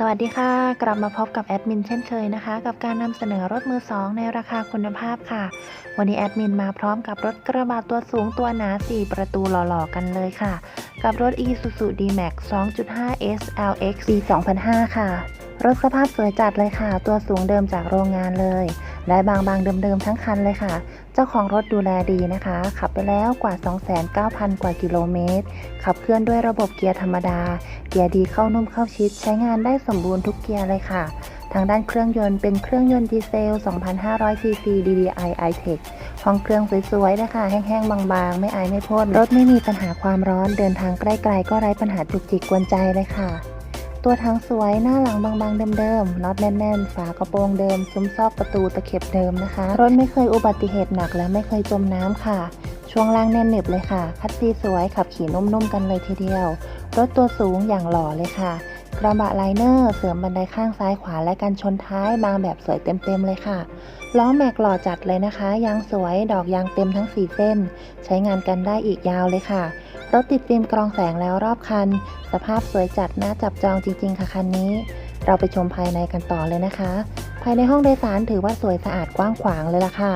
สวัสดีค่ะ กลับมาพบกับแอดมินเช่นเคยนะคะ กับการนำเสนอรถมือ 2 ในราคาคุณภาพค่ะ วันนี้แอดมินมาพร้อมกับรถกระบะตัวสูงตัวหนา 4 ประตูหล่อๆ กันเลยค่ะ กับรถ Isuzu D-Max 2.5 S LX ปี2005 ค่ะ รถสภาพสวยจัดเลยค่ะ ตัวสูงเดิมจากโรงงานเลย และบางๆเดิมๆทั้งคันเลยค่ะ เจ้าของรถดูแลดีนะคะ ขับไปแล้วกว่า 29,000 กว่ากิโลเมตร ขับเคลื่อนด้วยระบบเกียร์ธรรมดา เกียร์ดีเข้านุ่มเข้าชิด ใช้งานได้สมบูรณ์ทุกเกียร์เลยค่ะ ทางด้านเครื่องยนต์เป็นเครื่องยนต์ดีเซล 2,500 ซีซี DDI i-Tech ห้องเครื่องสวยๆนะคะแห้งๆ บางๆ ไม่อายไม่พ่นรถไม่มีปัญหาความร้อนเดินทางใกล้ๆ ก็ไร้ปัญหาจุกจิกกวนใจเลยค่ะ ตัวถังสวยหน้าหลังบางๆเดิมๆน็อตแน่นๆ ฝากระโปรงเดิม ซุ้มซอกประตูตะเข็บเดิมนะคะ รถไม่เคยอุบัติเหตุหนักและไม่เคยจมน้ำค่ะ ช่วงล่างแน่นหนึบเลยค่ะ คัดซีสวยขับขี่นุ่มๆกันเลยทีเดียว รถตัวสูงอย่างหล่อเลยค่ะ กระบะไลเนอร์เสริมบันไดข้างซ้ายขวาและกันชนท้ายบางแบบสวยเต็มๆเลยค่ะล้อแม็กหล่อจัดเลยนะคะ ยางสวยดอกยางเต็มทั้ง4เส้น ใช้งานกันได้อีกยาวเลยค่ะ รถติดฟิล์มกรองแสงแล้วรอบคัน สภาพสวยจัดน่าจับจองจริง ๆ ค่ะคันนี้ เราไปชมภายในกันต่อเลยนะคะ ภายในห้องโดยสารถือว่าสวยสะอาดกว้างขวางเลยล่ะค่ะ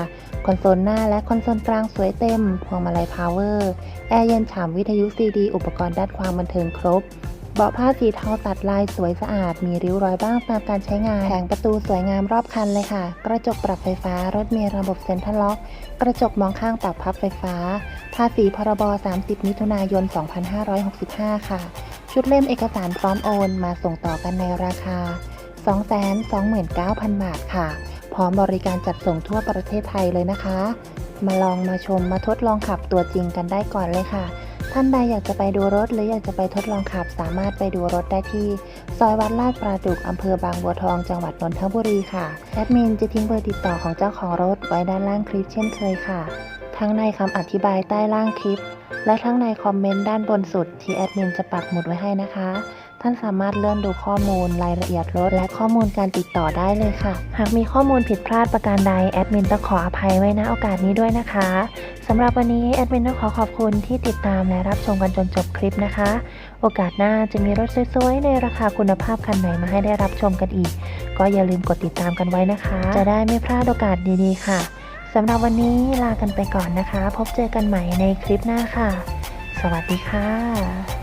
คอนโซลหน้าและคอนโซลกลางสวยเต็ม พวงมาลัยพาวเวอร์ แอร์เย็นฉ่ำวิทยุซีดี อุปกรณ์ด้านความบันเทิงครบ เบาะผ้าสีเทาตัดลายสวยสะอาด มีริ้วรอยบ้างตามการใช้งาน แผงประตูสวยงามรอบคันเลยค่ะ กระจกปรับไฟฟ้า รถเมีระบบเซ็นทรัลล็อก กระจกมองข้างปรับพับไฟฟ้า ภาษีพรบ 30 มิถุนายน 2565 ค่ะ ชุดเล่มเอกสารพร้อมโอน มาส่งต่อกันในราคา 229,000 บาทค่ะ พร้อมบริการจัดส่งทั่วประเทศไทยเลยนะคะ มาลองมาชมมาทดลองขับตัวจริงกันได้ก่อนเลยค่ะ ท่านใดอยากจะไปดูรถ หรืออยากจะไปทดลองขับสามารถไปดูรถได้ที่ ซอยวัดลาดปราดุกอำเภอบางบัวทองจังหวัดนนทบุรีค่ะแอดมินจะทิ้งเบอร์ติดต่อของเจ้าของรถไว้ด้านล่างคลิปเช่นเคยค่ะ ทั้งในคำอธิบายใต้ล่างคลิป และทั้งในคอมเมนต์ด้านบนสุดที่แอดมินจะปักหมุดไว้ให้นะคะ ท่านสามารถเลื่อนดูข้อมูลรายละเอียดรถ และข้อมูลการติดต่อได้เลยค่ะ หากมีข้อมูลผิดพลาดประการใดแอดมินต้องขออภัยไว้ณโอกาสนี้ด้วยนะคะสำหรับวันนี้แอดมินต้องขอขอบคุณที่ติดตามและรับชมกันจนจบคลิปนะคะ โอกาสหน้าจะมีรถสวยๆในราคาคุณภาพคันไหนมาให้ได้รับชมกันอีก ก็อย่าลืมกดติดตามกันไว้นะคะ จะได้ไม่พลาดโอกาสดีๆ ค่ะสำหรับวันนี้ลากันไปก่อนนะคะ พบเจอกันใหม่ในคลิปหน้าค่ะ สวัสดีค่ะ